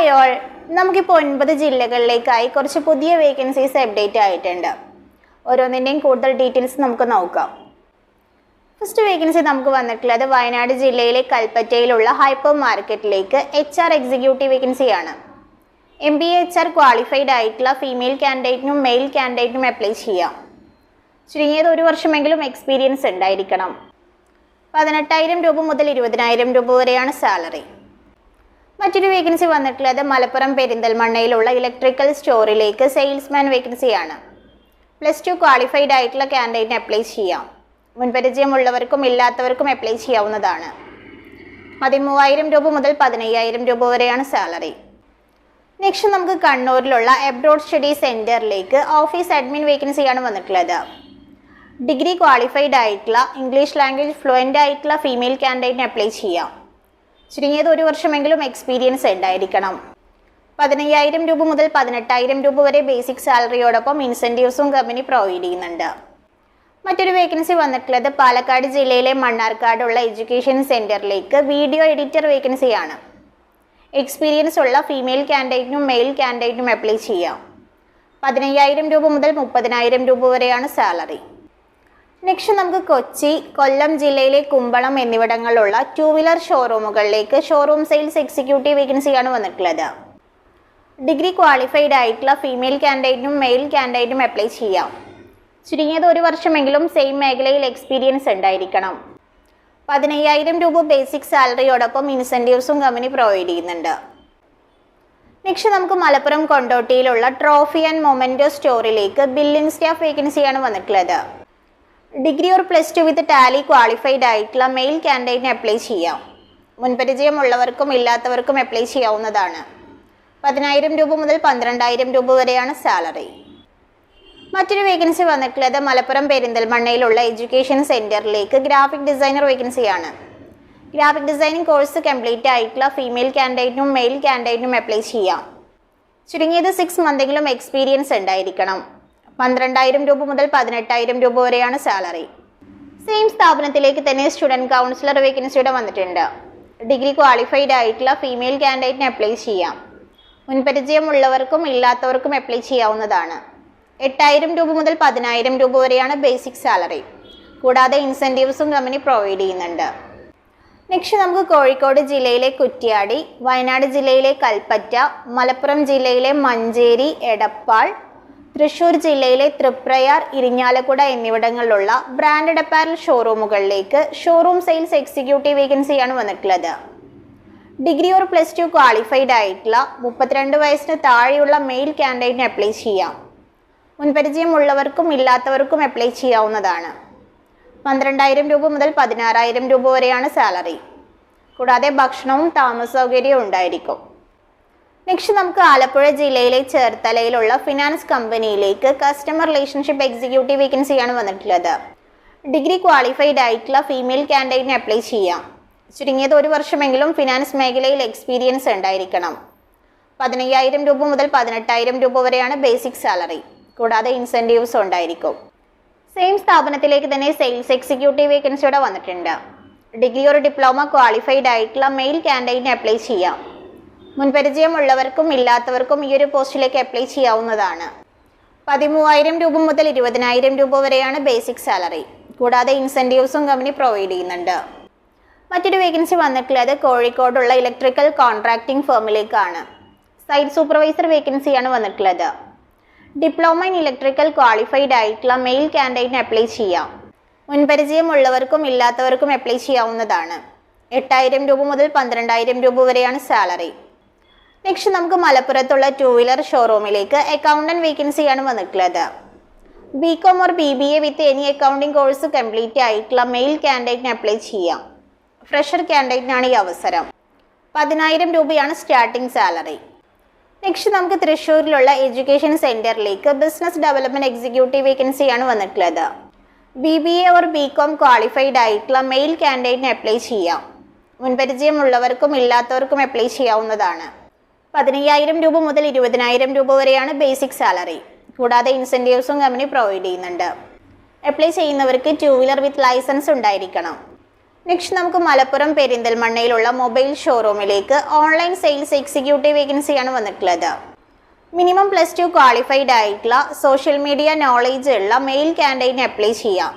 Hi all നമുക്കിപ്പോൾ ഒൻപത് ജില്ലകളിലേക്കായി കുറച്ച് പുതിയ വേക്കൻസീസ് അപ്ഡേറ്റ് ആയിട്ടുണ്ട്. ഓരോന്നിന്റെയും കൂടുതൽ ഡീറ്റെയിൽസ് നമുക്ക് നോക്കാം. ഫസ്റ്റ് വേക്കൻസി നമുക്ക് വന്നിട്ടുള്ളത് വയനാട് ജില്ലയിലെ കൽപ്പറ്റയിലുള്ള ഹൈപ്പർ മാർക്കറ്റിലേക്ക് എച്ച് ആർ എക്സിക്യൂട്ടീവ് വേക്കൻസിയാണ് M B H R qualified ആയിട്ടുള്ള ഫീമെയിൽ കാൻഡിഡേറ്റിനും മെയിൽ കാൻഡിഡേറ്റിനും അപ്ലൈ ചെയ്യാം. ചുരുങ്ങിയത് ഒരു വർഷമെങ്കിലും എക്സ്പീരിയൻസ് ഉണ്ടായിരിക്കണം. പതിനെട്ടായിരം രൂപ മുതൽ ഇരുപതിനായിരം രൂപ വരെയാണ് സാലറി മറ്റൊരു വേക്കൻസി വന്നിട്ടുള്ളത് മലപ്പുറം പെരിന്തൽമണ്ണയിലുള്ള ഇലക്ട്രിക്കൽ സ്റ്റോറിലേക്ക് സെയിൽസ്മാൻ വേക്കൻസിയാണ് പ്ലസ് ടു ക്വാളിഫൈഡ് ആയിട്ടുള്ള ക്യാൻഡിഡേറ്റിന് അപ്ലൈ ചെയ്യാം. മുൻപരിചയമുള്ളവർക്കും ഇല്ലാത്തവർക്കും അപ്ലൈ ചെയ്യാവുന്നതാണ്. പതിമൂവായിരം രൂപ മുതൽ പതിനയ്യായിരം രൂപ വരെയാണ് സാലറി നെക്സ്റ്റ് നമുക്ക് കണ്ണൂരിലുള്ള എബ്രോഡ് സ്റ്റഡി സെന്ററിലേക്ക് ഓഫീസ് അഡ്മിൻ വേക്കൻസിയാണ് വന്നിട്ടുള്ളത്. ഡിഗ്രി ക്വാളിഫൈഡ് ആയിട്ടുള്ള ഇംഗ്ലീഷ് ലാംഗ്വേജ് ഫ്ലുവന്റ് ആയിട്ടുള്ള ഫീമെയിൽ ക്യാൻഡിഡേറ്റിന് അപ്ലൈ ചെയ്യാം. ചുരുങ്ങിയത് ഒരു വർഷമെങ്കിലും എക്സ്പീരിയൻസ് ഉണ്ടായിരിക്കണം. പതിനയ്യായിരം രൂപ മുതൽ പതിനെട്ടായിരം രൂപ വരെ ബേസിക് സാലറിയോടൊപ്പം ഇൻസെന്റീവ്സും കമ്പനി പ്രൊവൈഡ് ചെയ്യുന്നുണ്ട്. മറ്റൊരു വേക്കൻസി വന്നിട്ടുള്ളത് പാലക്കാട് ജില്ലയിലെ മണ്ണാർക്കാടുള്ള എഡ്യൂക്കേഷൻ സെന്ററിലേക്ക് വീഡിയോ എഡിറ്റർ വേക്കൻസിയാണ് എക്സ്പീരിയൻസ് ഉള്ള ഫീമെയിൽ കാൻഡിഡേറ്റിനും മെയിൽ കാൻഡിഡേറ്റിനും അപ്ലൈ ചെയ്യാം. പതിനയ്യായിരം രൂപ മുതൽ മുപ്പതിനായിരം രൂപ വരെയാണ് സാലറി നെക്സ്റ്റ് നമുക്ക് കൊച്ചി കൊല്ലം ജില്ലയിലെ കുമ്പളം എന്നിവിടങ്ങളിലുള്ള ടൂ വീലർ ഷോറൂമുകളിലേക്ക് ഷോറൂം സെയിൽസ് എക്സിക്യൂട്ടീവ് വേക്കൻസിയാണ് വന്നിട്ടുള്ളത്. ഡിഗ്രി ക്വാളിഫൈഡ് ആയിട്ടുള്ള ഫീമെയിൽ കാൻഡിഡേറ്റിനും മെയിൽ കാൻഡിഡേറ്റിനും അപ്ലൈ ചെയ്യാം. ചുരുങ്ങിയത് ഒരു വർഷമെങ്കിലും സെയിം മേഖലയിൽ എക്സ്പീരിയൻസ് ഉണ്ടായിരിക്കണം. പതിനയ്യായിരം രൂപ ബേസിക് സാലറിയോടൊപ്പം ഇൻസെന്റീവ്സും കമ്പനി പ്രൊവൈഡ് ചെയ്യുന്നുണ്ട്. നെക്സ്റ്റ് നമുക്ക് മലപ്പുറം കൊണ്ടോട്ടിയിലുള്ള ട്രോഫി ആൻഡ് മൊമെന്റോ സ്റ്റോറിലേക്ക് ബില്ലിംഗ് സ്റ്റാഫ് വേക്കൻസിയാണ് വന്നിട്ടുള്ളത്. Degree or plus two with Tally qualified ആയിട്ടുള്ള മെയിൽ കാൻഡിഡേറ്റിന് അപ്ലൈ ചെയ്യാം. മുൻപരിചയമുള്ളവർക്കും ഇല്ലാത്തവർക്കും അപ്ലൈ ചെയ്യാവുന്നതാണ്. പതിനായിരം രൂപ മുതൽ പന്ത്രണ്ടായിരം രൂപ വരെയാണ് സാലറി. മറ്റൊരു വേക്കൻസി വന്നിട്ടുള്ളത് മലപ്പുറം പെരിന്തൽമണ്ണയിലുള്ള എഡ്യൂക്കേഷൻ സെന്ററിലേക്ക് ഗ്രാഫിക് ഡിസൈനർ വേക്കൻസിയാണ്. ഗ്രാഫിക് ഡിസൈനിങ് കോഴ്സ് കംപ്ലീറ്റ് ആയിട്ടുള്ള ഫീമെയിൽ കാൻഡിഡേറ്റിനും മെയിൽ കാൻഡിഡേറ്റിനും അപ്ലൈ ചെയ്യാം. ചുരുങ്ങിയത് സിക്സ് മന്തെങ്കിലും എക്സ്പീരിയൻസ് ഉണ്ടായിരിക്കണം. പന്ത്രണ്ടായിരം രൂപ മുതൽ പതിനെട്ടായിരം രൂപ വരെയാണ് സാലറി. സെയിം സ്ഥാപനത്തിലേക്ക് തന്നെ സ്റ്റുഡന്റ് കൗൺസിലർ വേക്കൻസിയുടെ വന്നിട്ടുണ്ട്. ഡിഗ്രി ക്വാളിഫൈഡ് ആയിട്ടുള്ള ഫീമെയിൽ കാൻഡിഡേറ്റിന് അപ്ലൈ ചെയ്യാം. മുൻപരിചയമുള്ളവർക്കും ഇല്ലാത്തവർക്കും അപ്ലൈ ചെയ്യാവുന്നതാണ്. എട്ടായിരം രൂപ മുതൽ പതിനായിരം രൂപ വരെയാണ് ബേസിക് സാലറി. കൂടാതെ ഇൻസെന്റീവ്സും കമ്പനി പ്രൊവൈഡ് ചെയ്യുന്നുണ്ട്. നെക്സ്റ്റ് നമുക്ക് കോഴിക്കോട് ജില്ലയിലെ കുറ്റ്യാടി വയനാട് ജില്ലയിലെ കൽപ്പറ്റ മലപ്പുറം ജില്ലയിലെ മഞ്ചേരി എടപ്പാൾ തൃശൂർ ജില്ലയിലെ തൃപ്രയാർ ഇരിഞ്ഞാലക്കുട എന്നിവിടങ്ങളിലുള്ള ബ്രാൻഡഡ് അപ്പാരൽ ഷോറൂമുകളിലേക്ക് ഷോറൂം സെയിൽസ് എക്സിക്യൂട്ടീവ് വേക്കൻസിയാണ് വന്നിട്ടുള്ളത്. Degree or plus two qualified ആയിട്ടുള്ള മുപ്പത്തിരണ്ട് വയസ്സിന് താഴെയുള്ള മെയിൽ കാൻഡിഡേറ്റിന് അപ്ലൈ ചെയ്യാം. മുൻപരിചയമുള്ളവർക്കും ഇല്ലാത്തവർക്കും അപ്ലൈ ചെയ്യാവുന്നതാണ്. പന്ത്രണ്ടായിരം രൂപ മുതൽ പതിനാറായിരം രൂപ വരെയാണ് സാലറി കൂടാതെ ഭക്ഷണവും താമസ സൗകര്യവും ഉണ്ടായിരിക്കും. നെക്സ്റ്റ് നമുക്ക് ആലപ്പുഴ ജില്ലയിലെ ചേർത്തലയിലുള്ള ഫിനാൻസ് കമ്പനിയിലേക്ക് കസ്റ്റമർ റിലേഷൻഷിപ്പ് എക്സിക്യൂട്ടീവ് വേക്കൻസിയാണ് വന്നിട്ടുള്ളത്. ഡിഗ്രി ക്വാളിഫൈഡ് ആയിട്ടുള്ള ഫീമെയിൽ കാൻഡിഡേറ്റിന് അപ്ലൈ ചെയ്യാം. ചുരുങ്ങിയത് ഒരു വർഷമെങ്കിലും ഫിനാൻസ് മേഖലയിൽ എക്സ്പീരിയൻസ് ഉണ്ടായിരിക്കണം. പതിനയ്യായിരം രൂപ മുതൽ പതിനെട്ടായിരം രൂപ വരെയാണ് ബേസിക് സാലറി കൂടാതെ ഇൻസെന്റീവ്സ് ഉണ്ടായിരിക്കും. സെയിം സ്ഥാപനത്തിലേക്ക് തന്നെ സെയിൽസ് എക്സിക്യൂട്ടീവ് വേക്കൻസിയുടെ വന്നിട്ടുണ്ട്. ഡിഗ്രി ഒരു ഡിപ്ലോമ ക്വാളിഫൈഡ് ആയിട്ടുള്ള മെയിൽ കാൻഡിഡേറ്റിന് അപ്ലൈ ചെയ്യാം. മുൻപരിചയമുള്ളവർക്കും ഇല്ലാത്തവർക്കും ഈ ഒരു പോസ്റ്റിലേക്ക് അപ്ലൈ ചെയ്യാവുന്നതാണ്. പതിമൂവായിരം രൂപ മുതൽ ഇരുപതിനായിരം രൂപ വരെയാണ് ബേസിക് സാലറി കൂടാതെ ഇൻസെന്റീവ്സും കമ്പനി പ്രൊവൈഡ് ചെയ്യുന്നുണ്ട്. മറ്റൊരു വേക്കൻസി വന്നിട്ടുള്ളത് കോഴിക്കോടുള്ള ഇലക്ട്രിക്കൽ കോൺട്രാക്ടിംഗ് ഫേമിലേക്കാണ് സൈറ്റ് സൂപ്പർവൈസർ വേക്കൻസിയാണ് വന്നിട്ടുള്ളത്. ഡിപ്ലോമ ഇൻ ഇലക്ട്രിക്കൽ ക്വാളിഫൈഡ് ആയിട്ടുള്ള മെയിൽ കാൻഡിഡേറ്റിന് അപ്ലൈ ചെയ്യാം. മുൻപരിചയമുള്ളവർക്കും ഇല്ലാത്തവർക്കും അപ്ലൈ ചെയ്യാവുന്നതാണ്. എട്ടായിരം രൂപ മുതൽ പന്ത്രണ്ടായിരം രൂപ വരെയാണ് സാലറി നെക്സ്റ്റ് നമുക്ക് മലപ്പുറത്തുള്ള ടു വീലർ ഷോറൂമിലേക്ക് അക്കൗണ്ടന്റ് വേക്കൻസിയാണ് വന്നിട്ടുള്ളത്. B Com or B B A with any accounting course complete ആയിട്ടുള്ള മെയിൽ കാൻഡിഡേറ്റിന് അപ്ലൈ ചെയ്യാം. ഫ്രഷർ കാൻഡിഡേറ്റിനാണ് ഈ അവസരം. പതിനായിരം രൂപയാണ് സ്റ്റാർട്ടിംഗ് സാലറി നെക്സ്റ്റ് നമുക്ക് തൃശ്ശൂരിലുള്ള എഡ്യൂക്കേഷൻ സെന്ററിലേക്ക് ബിസിനസ് ഡെവലപ്മെന്റ് എക്സിക്യൂട്ടീവ് വേക്കൻസിയാണ് വന്നിട്ടുള്ളത്. B B A or B Com qualified ആയിട്ടുള്ള മെയിൽ കാൻഡിഡേറ്റിന് അപ്ലൈ ചെയ്യാം. മുൻപരിചയമുള്ളവർക്കും ഇല്ലാത്തവർക്കും അപ്ലൈ ചെയ്യാവുന്നതാണ്. പതിനയ്യായിരം രൂപ മുതൽ ഇരുപതിനായിരം രൂപ വരെയാണ് ബേസിക് സാലറി കൂടാതെ ഇൻസെന്റീവ്സും കമ്പനി പ്രൊവൈഡ് ചെയ്യുന്നുണ്ട്. അപ്ലൈ ചെയ്യുന്നവർക്ക് ടൂ വീലർ വിത്ത് ലൈസൻസ് ഉണ്ടായിരിക്കണം. നെക്സ്റ്റ് നമുക്ക് മലപ്പുറം പെരിന്തൽമണ്ണയിലുള്ള മൊബൈൽ ഷോറൂമിലേക്ക് ഓൺലൈൻ സെയിൽസ് എക്സിക്യൂട്ടീവ് വേക്കൻസിയാണ് വന്നിട്ടുള്ളത്. മിനിമം പ്ലസ് ടു ക്വാളിഫൈഡ് ആയിട്ടുള്ള സോഷ്യൽ മീഡിയ നോളേജ് ഉള്ള മെയിൽ ക്യാൻഡൈൻ അപ്ലൈ ചെയ്യാം.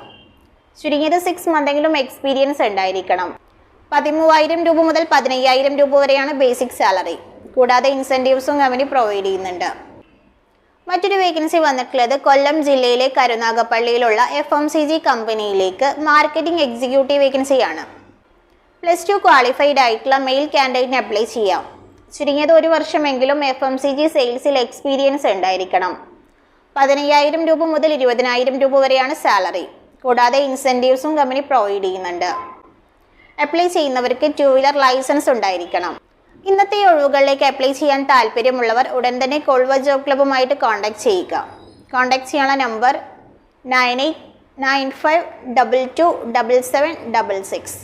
ചുരുങ്ങിയത് സിക്സ് മന്തെങ്കിലും എക്സ്പീരിയൻസ് ഉണ്ടായിരിക്കണം. പതിമൂവായിരം രൂപ മുതൽ പതിനയ്യായിരം രൂപ വരെയാണ് ബേസിക് സാലറി കൂടാതെ ഇൻസെന്റീവ്സും കമ്പനി പ്രൊവൈഡ് ചെയ്യുന്നുണ്ട്. മറ്റൊരു വേക്കൻസി വന്നിട്ടുള്ളത് കൊല്ലം ജില്ലയിലെ കരുനാഗപ്പള്ളിയിലുള്ള എഫ് എം സി ജി കമ്പനിയിലേക്ക് മാർക്കറ്റിംഗ് എക്സിക്യൂട്ടീവ് വേക്കൻസിയാണ് പ്ലസ് ടു ക്വാളിഫൈഡ് ആയിട്ടുള്ള മെയിൽ കാൻഡിഡേറ്റിന് അപ്ലൈ ചെയ്യാം. ചുരുങ്ങിയത് ഒരു വർഷമെങ്കിലും എഫ് എം സി ജി സെയിൽസിൽ എക്സ്പീരിയൻസ് ഉണ്ടായിരിക്കണം. പതിനയ്യായിരം രൂപ മുതൽ ഇരുപതിനായിരം രൂപ വരെയാണ് സാലറി കൂടാതെ ഇൻസെന്റീവ്സും കമ്പനി പ്രൊവൈഡ് ചെയ്യുന്നുണ്ട്. അപ്ലൈ ചെയ്യുന്നവർക്ക് ടു വീലർ ലൈസൻസ് ഉണ്ടായിരിക്കണം. ഇന്നത്തെ ഒഴിവുകളിലേക്ക് അപ്ലൈ ചെയ്യാൻ താല്പര്യമുള്ളവർ ഉടൻ തന്നെ കോൾവ ജോബ് ക്ലബ്ബുമായിട്ട് കോൺടാക്ട് ചെയ്യുക. കോൺടാക്ട് ചെയ്യാനുള്ള number nine eight nine five double two double seven double six